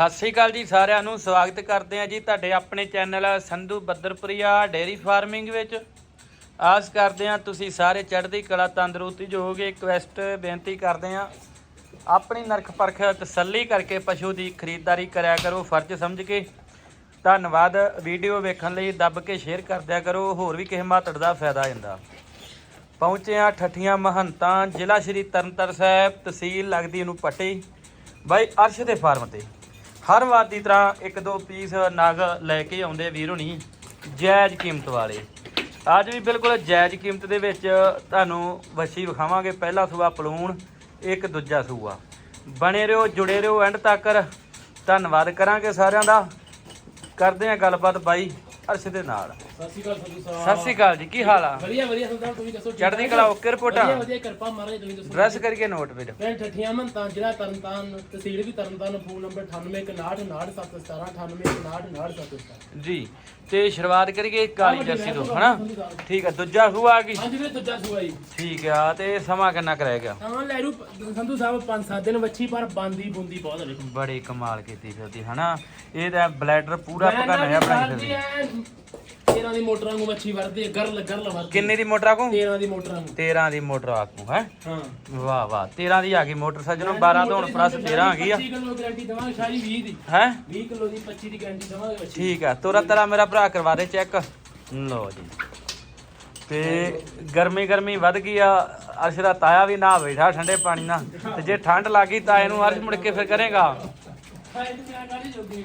ਸਤਿ ਸ੍ਰੀ ਅਕਾਲ ਜੀ ਸਾਰਿਆਂ ਨੂੰ, ਸਵਾਗਤ ਕਰਦੇ ਹਾਂ ਜੀ ਤੁਹਾਡੇ ਆਪਣੇ channel Sandhu Badarpuria dairy farming ਵਿੱਚ। ਆਸ ਕਰਦੇ ਹਾਂ ਤੁਸੀਂ ਸਾਰੇ ਚੜ੍ਹਦੀ ਕਲਾ ਤੰਦਰੁਸਤੀ ਜੋ ਹੋਗੇ ਰਿਕਵੈਸਟ ਬੇਨਤੀ ਕਰਦੇ ਹਾਂ, ਆਪਣੀ ਨਰਖ ਪਰਖ ਤਸੱਲੀ ਕਰਕੇ ਪਸ਼ੂ ਦੀ ਖਰੀਦਦਾਰੀ ਕਰਿਆ ਕਰੋ, ਫਰਜ਼ ਸਮਝ ਕੇ। ਧੰਨਵਾਦ, ਵੀਡੀਓ ਵੇਖਣ ਲਈ ਦੱਬ ਕੇ ਸ਼ੇਅਰ ਕਰਦਿਆ ਕਰੋ, ਹੋਰ ਵੀ ਕਿਸੇ ਮਾਤੜ ਦਾ ਫਾਇਦਾ ਜਾਂਦਾ ਪਹੁੰਚੇ ਆ ਠੱਠੀਆਂ ਮਹੰਤਾਂ, ਜ਼ਿਲ੍ਹਾ ਸ਼੍ਰੀ ਤਰਨਤਾਰਨ ਸਾਹਿਬ, ਤਹਿਸੀਲ ਲੱਗਦੀ ਨੂੰ ਪੱਟੀ, ਬਾਈ ਅਰਸ਼ ਦੇ ਫਾਰਮ ਤੇ। ਹਰ ਵਾਰ ਦੀ ਤਰ੍ਹਾਂ ਇੱਕ ਦੋ ਪੀਸ ਨਗ ਲੈ ਕੇ ਆਉਂਦੇ ਵੀਰ ਹੁਣੀ ਜਾਇਜ਼ ਕੀਮਤ ਵਾਲੇ। ਅੱਜ ਵੀ ਬਿਲਕੁਲ ਜਾਇਜ਼ ਕੀਮਤ ਦੇ ਵਿੱਚ ਤੁਹਾਨੂੰ ਵੱਛੀ ਵਿਖਾਵਾਂਗੇ। ਪਹਿਲਾ ਸੂਆ ਪਲੂਣ, ਇੱਕ ਦੂਜਾ ਸੂਆ। ਬਣੇ ਰਹੋ, ਜੁੜੇ ਰਹੋ, ਐਂਡ ਤੱਕ। ਧੰਨਵਾਦ ਕਰਾਂਗੇ ਸਾਰਿਆਂ ਦਾ। ਕਰਦੇ ਆ ਗੱਲਬਾਤ ਬਾਈ ਅਰਸ਼ ਦੇ ਨਾਲ। ਸ਼੍ਰੀ ਅਕਾਲ ਸੰਧੂ ਸਾਹਿਬ। ਸਤਿ ਸ਼੍ਰੀ ਅਕਾਲ ਜੀ ਕੀ ਹਾਲ ਆ? ਵਧੀਆ ਵਧੀਆ ਸੰਧੂ ਸਾਹਿਬ ਤੁਸੀਂ ਦੱਸੋ ਠੀਕ ਚੜ੍ਹਦੀ? ਕਲਾ ਓਕੇ ਰਿਪੋਰਟਾਂ ਵਧੀਆ ਵਧੀਆ ਕਿਰਪਾ ਮਹਾਰਾਜ ਤੁਸੀਂ ਦੱਸੋ ਡਰੈਸ ਕਰਕੇ ਨੋਟ ਵੀਰ ਪਿੰਡ ਠੱਠੀਆਂ ਮੰਤਾਂ ਜ਼ਿਲ੍ਹਾ ਤਰਨਤਾਰਨ ਤਹਿਸੀਲ ਵੀ ਤਰਨਤਾਰਨ ਫੋਨ ਨੰਬਰ 98199717 ਜੀ ਤੇ ਸ਼ੁਰੂਆਤ ਕਰੀਏ ਕਾਲੀ ਜਰਸੀ ਤੋਂ ਹਨਾ? ਠੀਕ ਆ ਦੂਜਾ ਸੂਆ ਆ ਗਈ? ਹਾਂਜੀ ਵੀਰੇ ਦੂਜਾ ਸੂਆ ਜੀ। ਠੀਕ ਆ ਤੇ ਸਮਾਂ ਕਿੰਨਾ ਕੁ ਰਹਿ ਗਿਆ? ਹਾਂ ਲੈ ਰੂ ਸੰਧੂ ਸਾਹਿਬ 5-7 ਦਿਨ ਵੱਛੀ ਪਰ ਬੰਦੀ ਬੁੰਦੀ ਬਹੁਤ ਹੈ ਬੜੀ ਕਮਾਲ ਕੀਤੀ ਫਿਰਦੀ ਹਨਾ? ਇਹ ਤਾਂ ਬਲੈਡਰ ਪੂਰਾ ਪਕਾ ਨਇਆ ਬਣਾਈ ਫਿਰਦੀ। ਤੇਰਾਂ ਦੀ ਮੋਟਰਾਂ ਨੂੰ ਵੱਛੀ ਵਰਦੀ ਹੈ, ਗਰਲ ਗਰਲ ਵਰਦੀ ਕਿੰਨੇ ਦੀ ਮੋਟਰ ਆਕੂ 13 ਦੀ ਮੋਟਰਾਂ ਨੂੰ 13 ਦੀ ਮੋਟਰ ਆਕੂ ਹੈ? ਹਾਂ। ਵਾਹ ਵਾਹ 13 ਦੀ ਆ ਗਈ ਮੋਟਰ ਸੱਜਣੋ 12 ਤੋਂ ਹੁਣ ਪਲੱਸ 13 ਆ ਗਈ ਆ। 25 ਕਿਲੋ ਗਾਰੰਟੀ ਦਵਾਂਗੇ ਸ਼ਾਹੀ 20 ਦੀ। ਹੈ? 20 ਕਿਲੋ ਦੀ 25 ਦੀ ਗਾਰੰਟੀ ਦਵਾਂਗੇ ਠੀਕ ਆ ਤੋਰਾ ਤੇਰਾ ਮੇਰਾ ਭਰਾ ਕਰਵਾ ਦੇ ਚੈੱਕ। ਲਓ ਜੀ। ਤੇ ਗਰਮੀ ਗਰਮੀ ਵੱਧ ਗਈ ਆ ਅਰਸ਼ ਦਾ ਤਾਇਆ ਵੀ ਨਾ ਬੈਠਾ ਠੰਡੇ ਪਾਣੀ ਨਾਲ। ਤੇ ਜੇ ਠੰਡ ਲੱਗੀ ਤਾਏ ਨੂੰ ਅਰਸ਼ ਮੁੜ ਕੇ ਫਿਰ ਕਰੇਗਾ। ਤੇ ਆ। ਜੋਗੀ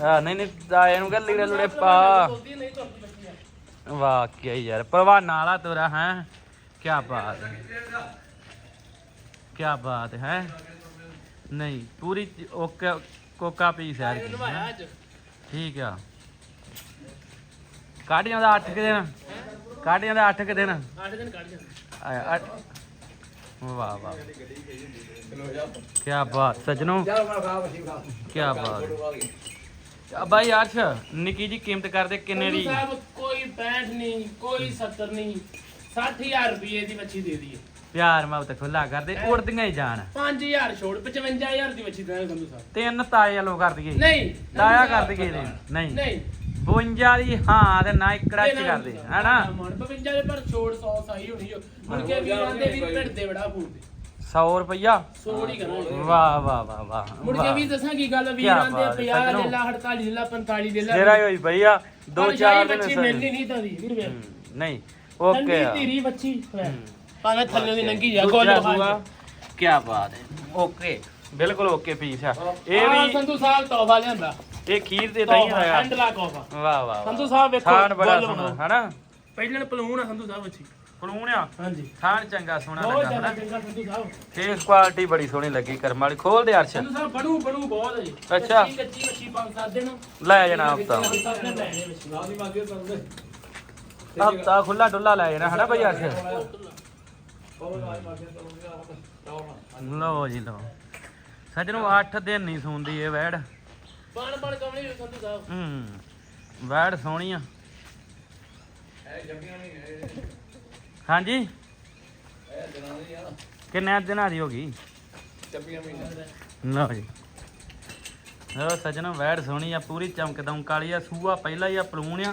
ਹੈ ਆ ਨਹੀਂ ਨਹੀਂ ਤਾਏ ਨੂੰ ਗੱਲ ਲੀੜੇ ਲੁੜੇ ਪਾ। ਜੋਗੀ ਨਹੀਂ ਤੁਰਦੀ ਬੱਚੀ ਆ ਵਾਕਿਆ ਹੀ ਯਾਰ ਪਰਵਾਨਾ ਵਾਲਾ ਤੋਰਾ ਹੈ ਕੀ ਬਾਤ ਹੈ। ਕੀ ਬਾਤ ਹੈ। ਨਹੀਂ ਪੂਰੀ ਓਕੇ ਕੋਕਾ ਪੀਸ ਹੈ ਯਾਰ ਨਵਾਇਆ ਅੱਜ ਠੀਕ ਆ। ਕਾਢੀਆਂ ਦਾ 8 ਕਿ ਦਿਨ। ਕਾਢੀਆਂ ਦਾ 8 ਕਿ ਦਿਨ। 8 ਦਿਨ ਕੱਢ ਜਾਂਦਾ ਆਇਆ ਅੱਠ। ਵਾਹ ਵਾਹ। ਕੀ ਬਾਤ ਸਜਣੋ। ਕੀ ਬਾਤ। ਬਾਈ ਅਰਸ਼ ਨਿੱਕੀ ਜੀ ਕੀਮਤ ਕਰਦੇ ਕਿੰਨੇ ਦੀ? ਸਾਹਿਬ ਕੋਈ 65 ਨਹੀਂ ਕੋਈ 70 ਨਹੀਂ 60000 ਰੁਪਏ ਦੀ ਮੱਛੀ ਦੇ ਦਈਏ। ਪਿਆਰ ਮਾਉ ਖੁੱਲਾ ਕਰਦੇ ਉੜਦੀਆਂ ਹੀ ਜਾਣ। 5000 ਛੋੜ 55000 ਦੀ ਮੱਛੀ ਦੇਣਾ ਸੰਧੂ ਸਾਹਿਬ। ਤਿੰਨ ਤਾਏ ਵਾਲੋ ਕਰ ਦਈਏ। ਨਹੀਂ ਤਾਇਆ ਕਰ ਦਈਏ। ਨਹੀਂ। ਨਹੀਂ। 52 ਦੀ ਹਾਂ ਤੇ ਨਾ ਇਕੜਾ ਚ ਕਰਦੇ ਹਨਾ 55 ਦੇ ਪਰ ਛੋੜ 100 ਸਹੀ ਹੋਣੀ ਓ। ਮੁੜ ਕੇ ਵੀਰਾਂ ਦੇ ਵੀ ਪਿੰਡ ਦੇ ਬੜਾ ਫੂਟ 100 ਰੁਪਈਆ? ਸੋੜ ਹੀ। ਕਰਾਂਗੇ ਵਾਹ ਵਾਹ ਵਾਹ ਵਾਹ। ਮੁੜ ਕੇ। ਵੀ ਦੱਸਾਂ ਕੀ ਗੱਲ ਵੀਰਾਂ ਦੇ ਬਾਤ ਹੈ, 50 ਸੱਜਣੋ। ਦੇ ਲਾ 48 ਦੇ ਲਾ 45 ਦੇ ਲਾ। ਤੇਰਾ ਹੀ ਹੋਈ ਭਈਆ ਦੋ ਚਾਰ ਦਿਨ। ਮਿਲਣੀ ਨਹੀਂ ਤਾਂ ਦੀ ਵੀਰ ਵੇ। ਹੂੰ, ਨਹੀਂ ਓਕੇ ਆ। ਧੀਰੀ ਬੱਚੀ ਭਾਵੇਂ ਥੱਲੇ ਦੀ ਨੰਗੀ ਜਾ ਗੋਲ ਸੂਆ। ਕੀ ਬਾਤ ਹੈ। ਓਕੇ ਬਿਲਕੁਲ ਓਕੇ ਪੀਸ ਆ। ਇਹ ਵੀ ਸੰਧੂ ਸਾਹਿਬ ਤੋਹਫਾ ਲਿਆਂਦਾ। ਇਹ ਖੀਰ ਤੇ ਦਹੀਂ ਹੈਂਡਲਾ ਕੋਫਾ। ਵਾਹ ਵਾਹ ਸੰਧੂ ਸਾਹਿਬ ਵੇਖੋ ਬੜਾ ਸੋਹਣਾ ਬਣਾਓ। ਹਨਾ? ਪਹਿਲਾਂ ਪਲੂਣ ਆ ਸੰਧੂ ਸਾਹਿਬ ਅੱਛੀ ਪਲੂਣਿਆ ਹਾਂਜੀ। ਖਾਣ ਚੰਗਾ ਸੋਹਣਾ ਬਹੁਤ ਲੱਗਾ ਜ਼ਿਆਦਾ ਹਨਾ। ਚੰਗਾ ਸੰਧੂ ਸਾਹਿਬ। ਫੇਸ ਕੁਆਲਿਟੀ ਬੜੀ ਸੋਹਣੀ ਲੱਗੀ ਕਰਮ ਵਾਲੀ। ਖੋਲ ਦੇ ਅਰਸ਼। ਸੰਧੂ ਸਾਹਿਬ ਬੜੂ ਬੜੂ ਬਹੁਤ ਹੈ ਜੀ ਅੱਛਾ। ਕੱਚੀ ਕੱਚੀ ਮੱਛੀ ਪੰਜ ਸੱਤ ਦਿਨ। ਲੈ ਜਾਣਾ ਹਫਤਾ। ਸੱਤ ਦਿਨ ਲੈਣੇ ਮੱਛੀ ਹਫਤਾ ਖੁੱਲਾ ਡੁੱਲਾ ਲੈ ਜਾਣਾ ਹਨਾ ਬਈ ਅਰਸ਼? ਲਓ ਜੀ ਲਓ। ਸੱਜਣੋ 8 ਦਿਨ ਨਹੀਂ ਸੌਂਦੀ ਇਹ ਵੈੜ। ਬਣ ਬਣ ਕਮਣੀ ਸੰਧੂ ਸਾਹਿਬ। ਹੂੰ। ਵੈੜ ਸੋਹਣੀ ਆ। ਹਾਂਜੀ? ਕਿੰਨੇ ਦਿਨਾਂ ਦੀ ਹੋ ਗਈ? ਲਓ ਜੀ। ਲਓ ਸੱਜਣੋ ਵੈੜ ਸੋਹਣੀ ਆ ਪੂਰੀ ਚਮਕ ਦਮਕ ਵਾਲੀ ਆ ਸੂਆ ਪਹਿਲਾ ਹੀ ਆ ਪਲੂਣ ਆ।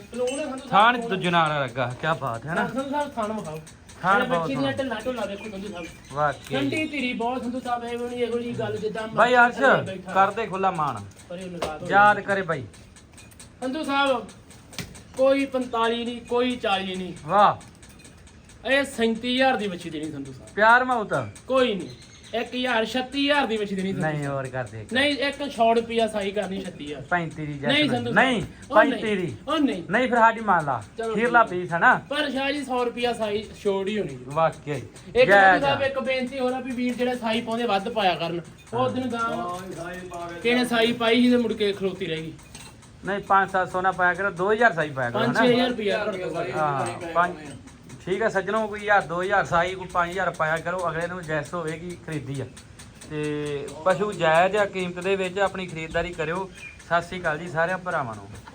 ਥਾਣ ਦੂਜੇ ਨਾਲ ਲੱਗਾ ਕੀ ਬਾਤ ਹੈ ਨਾ? ਸੰਧੂ ਸਾਹਿਬ ਖਾਣ ਮਖਾਓ ਖਾਣ ਖਾਣ ਬਹੁਤ। ਦੀਆਂ ਢੱਲਾ ਢੋਲਾ ਵੇਖੋ ਸੰਧੂ ਸਾਹਿਬ ਵਾਕਈ। ਠੰਡੀ ਧੀਰੀ ਬਹੁਤ ਸੰਧੂ ਸਾਹਿਬ ਇਹੋ ਨਹੀਂ ਇਹੋ ਜੀ ਗੱਲ ਜਿੱਦਾਂ ਬਾਈ ਮਰਜ਼ੀ ਅਰਸ਼ ਬੈਠਾ। ਕਰਦੇ ਖੁੱਲਾ ਮਾਨ। ਯਾਦ ਕਰੇ ਬਾਈ। ਸੰਧੂ ਸਾਹਿਬ ਕੋਈ 45 ਨਹੀਂ ਕੋਈ 40 ਨਹੀਂ ਵਾਹ। ਇਹ 37000 ਦੀ ਮੱਛੀ ਦੇਣੀ ਸੰਧੂ ਸਾਹਿਬ। ਪਿਆਰ ਮਾਉਤ ਕੋਈ ਨਹੀਂ। 1000 36000 ਦੀ ਮੱਛੀ ਦੇਣੀ ਸੰਧੂ ਨਹੀਂ ਹੋਰ ਕਰਦੇ ਨਹੀਂ ਇੱਕ 100 ਰੁਪਿਆ ਸਹੀ ਕਰਨੀ 36000 35 ਦੀ ਨਹੀਂ ਜੈਸਮਨ ਸੰਧੂ ਨਹੀਂ ਸਾਹਿਬ। ਉਹ 35 ਦੀ। ਉਹ ਨਹੀਂ। ਨਹੀਂ ਫਿਰ ਸਾਡੀ ਮੰਨ ਲਾ। ਚਲੋ ਖੀਰਲਾ ਠੀਕ। ਪੀਸ ਹੈ। ਨਾ ਪਰ ਸ਼ਾਹ ਜੀ 100 ਰੁਪਿਆ ਸਾਈ ਛੋੜ ਹੀ ਹੋਣੀ ਜੀ। ਵਾਕਈ ਇੱਕ ਜੈ ਸਾਹਿਬ। ਇੱਕ ਬੇਨਤੀ ਹੋਰ ਆ ਵੀ ਵੀਰ ਜਿਹੜੇ ਸਾਈ ਪਾਉਂਦੇ ਵੱਧ ਪਾਇਆ ਕਰਨ। ਉਹ ਦਿਨ ਗਾਂ ਕਿਹਨੇ ਸਾਈ ਪਾਈ ਸੀ ਤੇ ਮੁੜ ਕੇ ਖਲੋਤੀ ਰਹਿ ਗਈ। ਨਹੀਂ 5-7 ਸੋਨਾ ਪਾਇਆ ਕਰੋ 2000 ਸਾਈ ਪਾਇਆ ਕਰੋ 5-6000 ਰੁਪਿਆ ਘੱਟ ਤੋਂ ਘੱਟ। ਹਾਂ ਪੰਜ ਠੀਕ ਹੈ ਸੱਜਣੋ, ਕੋਈ ਯਾਰ 2000 ਸਾਈ, ਕੋਈ 5000 ਪਾਇਆ ਕਰੋ, ਅਗਲੇ ਨੂੰ ਜੈਸ ਹੋਵੇਗੀ ਖਰੀਦੀ ਆ। ਤੇ ਪਸ਼ੂ ਜਾਇਜ਼ ਆ, ਕੀਮਤ ਦੇ ਵਿੱਚ ਆਪਣੀ ਖਰੀਦਦਾਰੀ ਕਰਿਓ। ਸਤਿ ਸ੍ਰੀ ਅਕਾਲ ਜੀ ਸਾਰਿਆਂ ਭਰਾਵਾਂ ਨੂੰ।